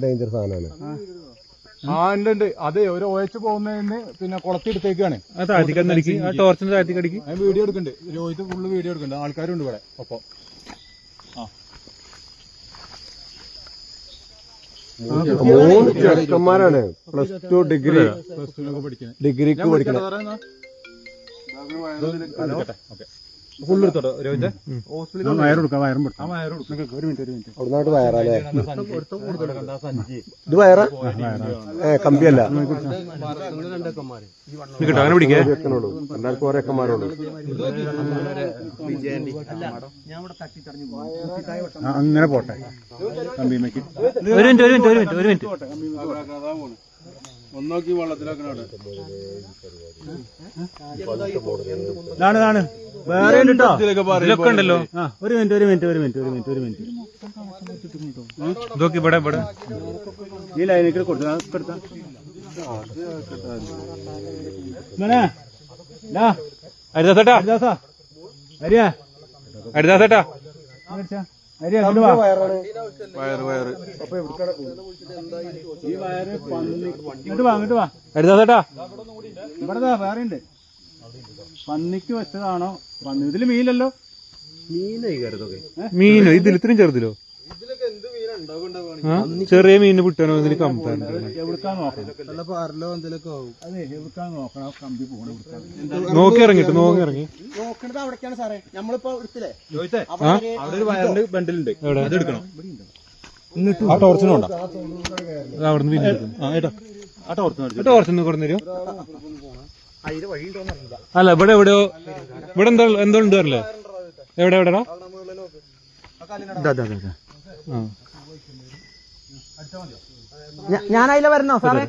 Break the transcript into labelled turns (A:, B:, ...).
A: Danger സാധനമാണ്.
B: ആ. ഉണ്ട് ഉണ്ട്. അതെ ഒരു ഒയച്ച് പോകുന്നതിന് പിന്നെ
C: ആ ടോർച്ചിന്
B: വീഡിയോ എടുക്കുന്നുണ്ട് രോഹിത് ഫുള്ള് വീഡിയോ എടുക്കുന്നുണ്ട് ആൾക്കാരുണ്ട് ഇവിടെ. ഒപ്പം.
A: മൂന്ന് ചെറുക്കന്മാരാണ് പ്ലസ് ടു ഡിഗ്രി ഡിഗ്രിക്ക് പഠിക്കണം.
B: ഫുള്ള് എടുത്തോട്ടോ രോഹിത്?
C: വയർ കൊടുക്കാം വയറും
B: ആ വയറ് കൊടുക്കും.
C: ഒരു മിനിറ്റ് ഒരു മിനിറ്റ്.
A: അവിടുന്നായിട്ട് വയറല്ലേ ഇത് വയറ? ഏ കമ്പിയല്ല.
C: കിട്ടോ അങ്ങനെ പിടിക്കേ?
A: എല്ലാവർക്കും ഓരോ അക്കന്മാരുള്ളൂ.
C: അങ്ങനെ പോട്ടെ. കമ്പിമേക്ക് ഒരു മിനിറ്റ് ഒരു മിനിറ്റ് ഒരു മിനിറ്റ് ഒരു മിനിറ്റ്.
B: ഒന്നോക്കി വെള്ളത്തിലാക്കണ
C: ഇതാണ് ഇതാണ്. വേറെ ഉണ്ട്. ഇതിലൊക്കെ ഉണ്ടല്ലോ. ഒരു മിനിറ്റ് ഒരു മിനിറ്റ് ഒരു മിനിറ്റ് ഒരു മിനിറ്റ് ഒരു മിനിറ്റ്. ഇതൊക്കെ ഇവിടെ ഇവിടെ. ഈ കൊടുത്താ? കൊടുത്താ. ഹരിദാസേട്ടാ ഹരിദാസാ ഹരിയാ ഹരിദാസേട്ടാ ഇവിടെ വേറെ ഉണ്ട്. പന്നിക്ക് വെച്ചതാണോ? പന്നി ഇതിൽ മീനല്ലോ മീനോ ഇതിൽ ഇത്രയും ചെറുതിലോ? ചെറിയ മീനിന് വിട്ടാനോ ഇതിന് കമ്പനി നോക്കി ഇറങ്ങിട്ട് നോക്കി ഇറങ്ങി.
A: നോക്കണത് അവിടേക്കാണ് സാറേ. നമ്മളിപ്പോ എടുത്തില്ലേ?
B: രോഹിത്തെ അവിടെ ഒരു വയറിന്റെ ബണ്ടിലുണ്ട്. അത് എടുക്കണം.
C: ആ ടോർച്ചിനുണ്ടോ അവിടെ നിന്ന് പിന്നെ എടുക്കും.
B: ആ ഏട്ടാ ആ ടോർച്ച്
C: ആ ടോർച്ചിന് കൊടുന്നേരോ അല്ല ഇവിടെ എവിടെയോ ഇവിടെ എന്താ എന്തോ ഉണ്ട് അല്ലേ എവിടെ എവിടെടാ? ആ.
D: ഞാൻ അതിലെ വരണോ? സാറേ?